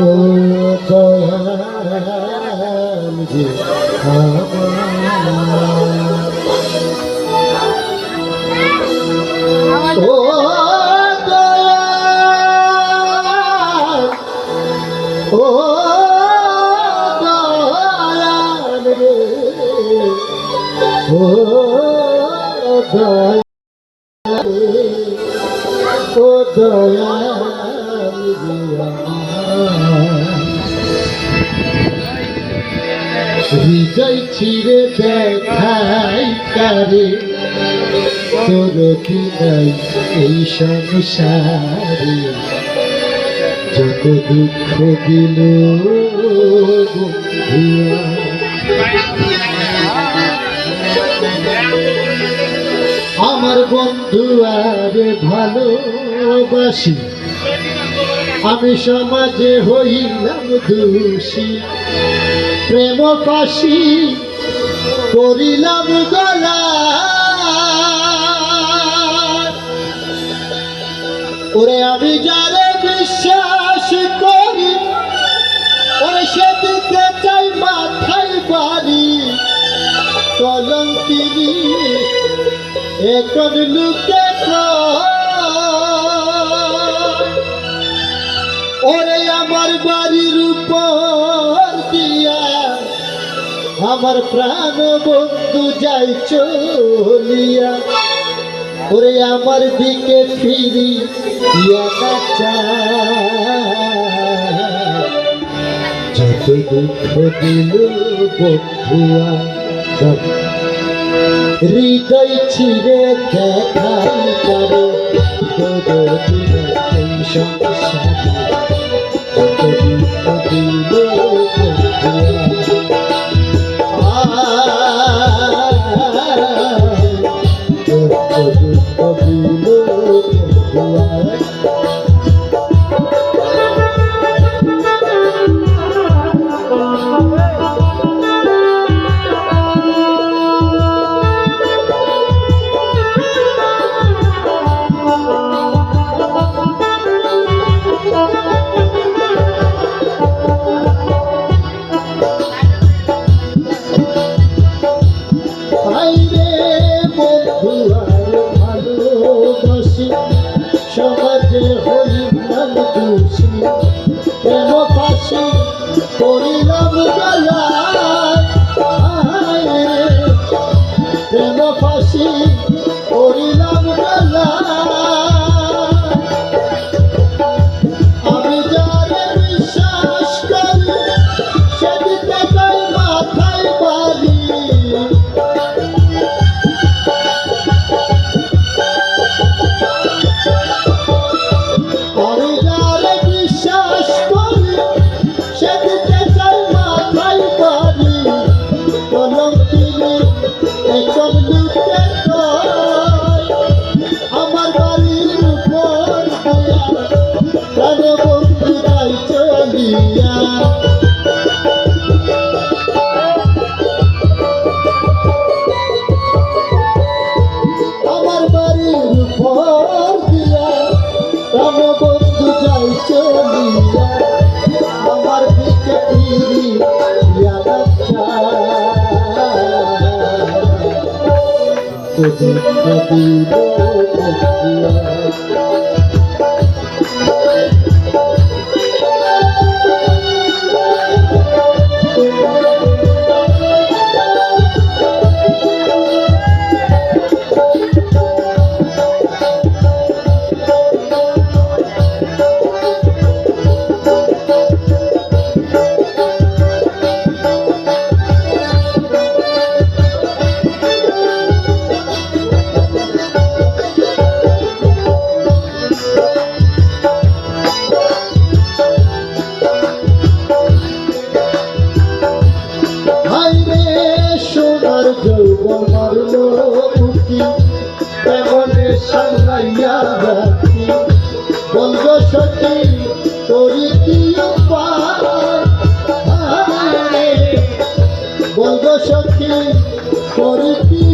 ও দেখাই কারে। তোর নাই এই সংসারে? যত দুঃখ দিল আমার বন্ধু আর ভালোবাসি। আমি সমাজে হইলাম দোষী। প্রেম পাশি করিলাম গলা। ওরে আমি যারে বিশ্বাস করি, ওরে সেদিকে চাই মাথায় বাড়ি। কলঙ্কিনী এখন লুকে ওরে আমার বাড়ির উপর দিয়া আমার প্রাণ বন্ধু, যাই চলিয়া ওরে আমার দিকে ফিরি। যত দুঃখ দিল বন্ধুয়া, হৃদয় ছিঁড়ে দেখাই আমার বাড়ির উপর দিয়া প্রাণ বন্ধু যাই চলিয়া আমার দিকে ফিরি ইয়া না মারলো উঠি তেমনে সামলাইয়া রাখি। বন্ধ সখী করি কি বন্ধ সখী করি কি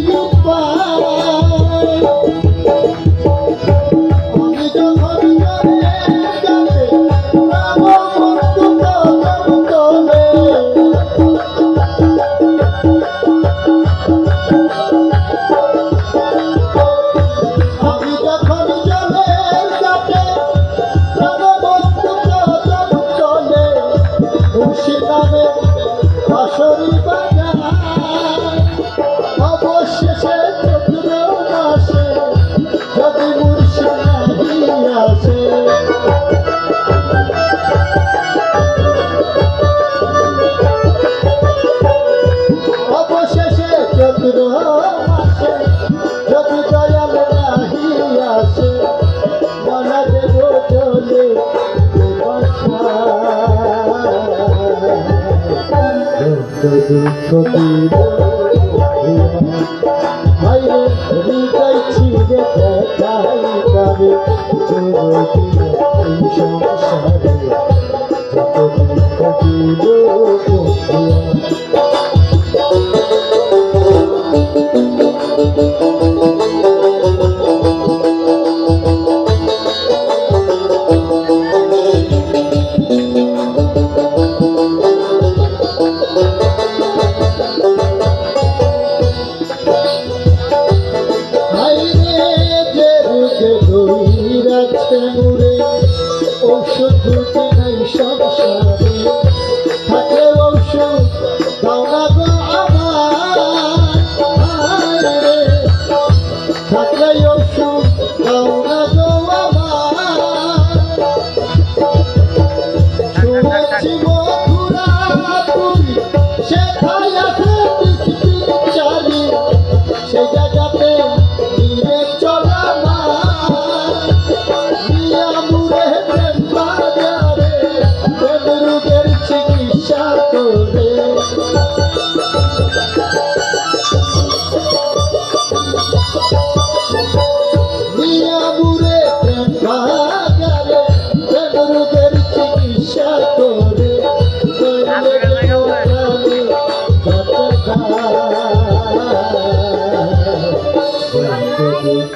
দুঃখ দূর ভাইরে হৃদয় ছিঁড়ে দেখাই তবে এই সংসারে যত দুঃখ দূর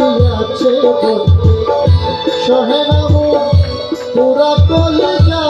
দিয়াছে বন্ধু সহেনা পুরা কলে যা